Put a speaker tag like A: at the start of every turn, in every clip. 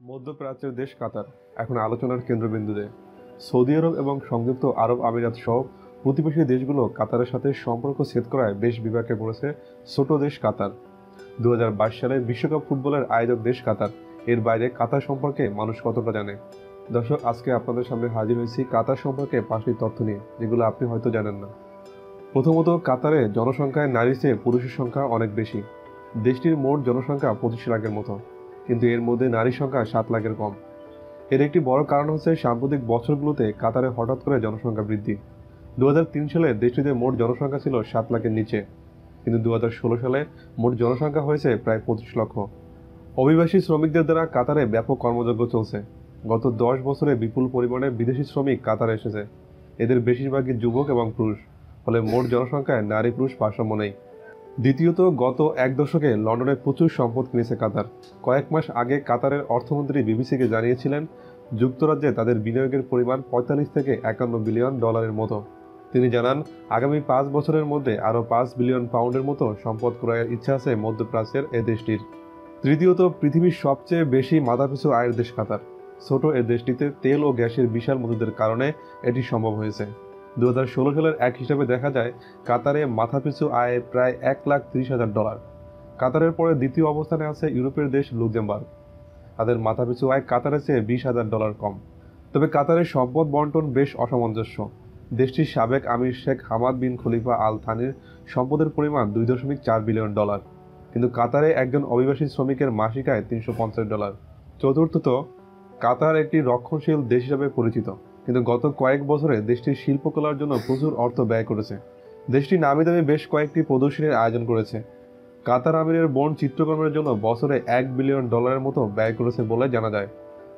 A: মধ্যপ্রাচ্যের দেশ কাতার, এখন আলোচনার কেন্দ্রবিন্দুতে। সৌদি আরব এবং সংযুক্ত আরব আমিরাত সহ প্রতিবেশী দেশগুলো কাতারের সাথে সম্পর্ক ছেদ করায় বেশ বিভাগে পড়েছে ছোট দেশ কাতার। দু সালে বিশ্বকাপ ফুটবলের আয়োজক দেশ কাতার, এর বাইরে কাতার সম্পর্কে মানুষ কতটা জানে? দর্শক, আজকে আপনাদের সামনে হাজির হয়েছি কাতার সম্পর্কে পাঁচটি তথ্য নিয়ে, যেগুলো আপনি হয়তো জানেন না। প্রথমত, কাতারে জনসংখ্যায় নারী চেয়ে পুরুষের সংখ্যা অনেক বেশি। দেশটির মোট জনসংখ্যা পঁচিশ লাখের মতো। কিন্তু এর মধ্যে নারী সংখ্যা সাত লাখের কম। এর একটি বড় কারণ হচ্ছে সাম্প্রতিক বছরগুলোতে কাতারে হঠাৎ করে জনসংখ্যা বৃদ্ধি। দু হাজার তিন সালে দেশটিতে মোট জনসংখ্যা ছিল সাত লাখের নিচে, কিন্তু দু হাজার ষোলো সালে মোট জনসংখ্যা হয়েছে প্রায় পঁচিশ লক্ষ। অভিবাসী শ্রমিকদের দ্বারা কাতারে ব্যাপক কর্মযজ্ঞ চলছে। গত দশ বছরে বিপুল পরিমাণে বিদেশি শ্রমিক কাতারে এসেছে। এদের বেশিরভাগই যুবক এবং পুরুষ, ফলে মোট জনসংখ্যায় নারী পুরুষ ভারসাম্য নেই। দ্বিতীয়ত, গত এক দশকে লন্ডনে প্রচুর সম্পদ কিনেছে কাতার। কয়েক মাস আগে কাতারের অর্থমন্ত্রী বিবিসিকে জানিয়েছিলেন, যুক্তরাজ্যে তাদের বিনিয়োগের পরিমাণ পঁয়তাল্লিশ থেকে একান্ন বিলিয়ন ডলারের মতো। তিনি জানান, আগামী পাঁচ বছরের মধ্যে আরও পাঁচ বিলিয়ন পাউন্ডের মতো সম্পদ ক্রয়ের ইচ্ছা আছে মধ্যপ্রাচ্যের এ দেশটির। তৃতীয়ত, পৃথিবীর সবচেয়ে বেশি মাথাপিছু আয়ের দেশ কাতার। ছোট এ দেশটিতে তেল ও গ্যাসের বিশাল মজুদের কারণে এটি সম্ভব হয়েছে। দু হাজার ষোলো সালের এক হিসাবে দেখা যায়, কাতারে মাথাপিছু আয় প্রায় এক লাখ ত্রিশ হাজার ডলার। কাতারের পরে দ্বিতীয় অবস্থানে আছে ইউরোপের দেশ লুক্সেমবার্গ। তাদের মাথাপিছু আয় কাতারের চেয়ে বিশ হাজার ডলার কম। তবে কাতারের সম্পদ বন্টন বেশ অসামঞ্জস্য। দেশটির সাবেক আমির শেখ হামাদ বিন খলিফা আল থানির সম্পদের পরিমাণ দুই দশমিক চার বিলিয়ন ডলার। কিন্তু কাতারে একজন অভিবাসী শ্রমিকের মাসিক আয় তিনশো পঞ্চাশ ডলার। চতুর্থত, কাতার একটি রক্ষণশীল দেশ হিসাবে পরিচিত। কিন্তু গত কয়েক বছরে দেশটির শিল্পকলার জন্য প্রচুর অর্থ ব্যয় করেছে। দেশটি নামি দামি বেশ কয়েকটি প্রদর্শনীর আয়োজন করেছে। কাতার আমিরের বোন চিত্রকর্মের জন্য বছরে এক বিলিয়ন ডলারের মতো ব্যয় করেছে বলে জানা যায়।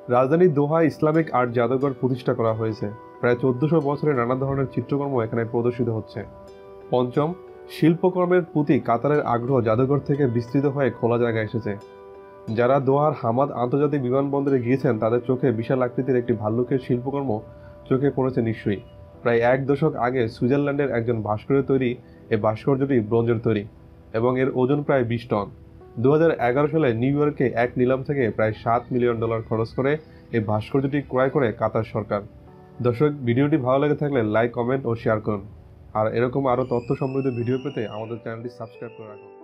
A: রাজধানী দোহা ইসলামিক আর্ট জাদুঘর প্রতিষ্ঠা করা হয়েছে। প্রায় চোদ্দশো বছরে নানা ধরনের চিত্রকর্ম এখানে প্রদর্শিত হচ্ছে। পঞ্চম, শিল্পকর্মের প্রতি কাতারের আগ্রহ জাদুঘর থেকে বিস্তৃত হয়ে খোলা জায়গায় এসেছে। যারা দোহার হামাদ আন্তর্জাতিক বিমানবন্দরে গিয়েছেন, তাদের চোখে বিশাল আকৃতির একটি ভাল্লুকের শিল্পকর্ম চোখে পড়েছে নিশ্চয়ই। প্রায় এক দশক আগে সুইজারল্যান্ডের একজন ভাস্করের তৈরি এই ভাস্কর্যটি ব্রোঞ্জের তৈরি এবং এর ওজন প্রায় বিশ টন। দু হাজার এগারো সালে নিউ ইয়র্কে এক নিলাম থেকে প্রায় সাত মিলিয়ন ডলার খরচ করে এই ভাস্কর্যটি ক্রয় করে কাতার সরকার। দর্শক, ভিডিওটি ভালো লেগে থাকলে লাইক, কমেন্ট ও শেয়ার করুন। আর এরকম আরও তথ্য সমৃদ্ধ ভিডিও পেতে আমাদের চ্যানেলটি সাবস্ক্রাইব করে রাখুন।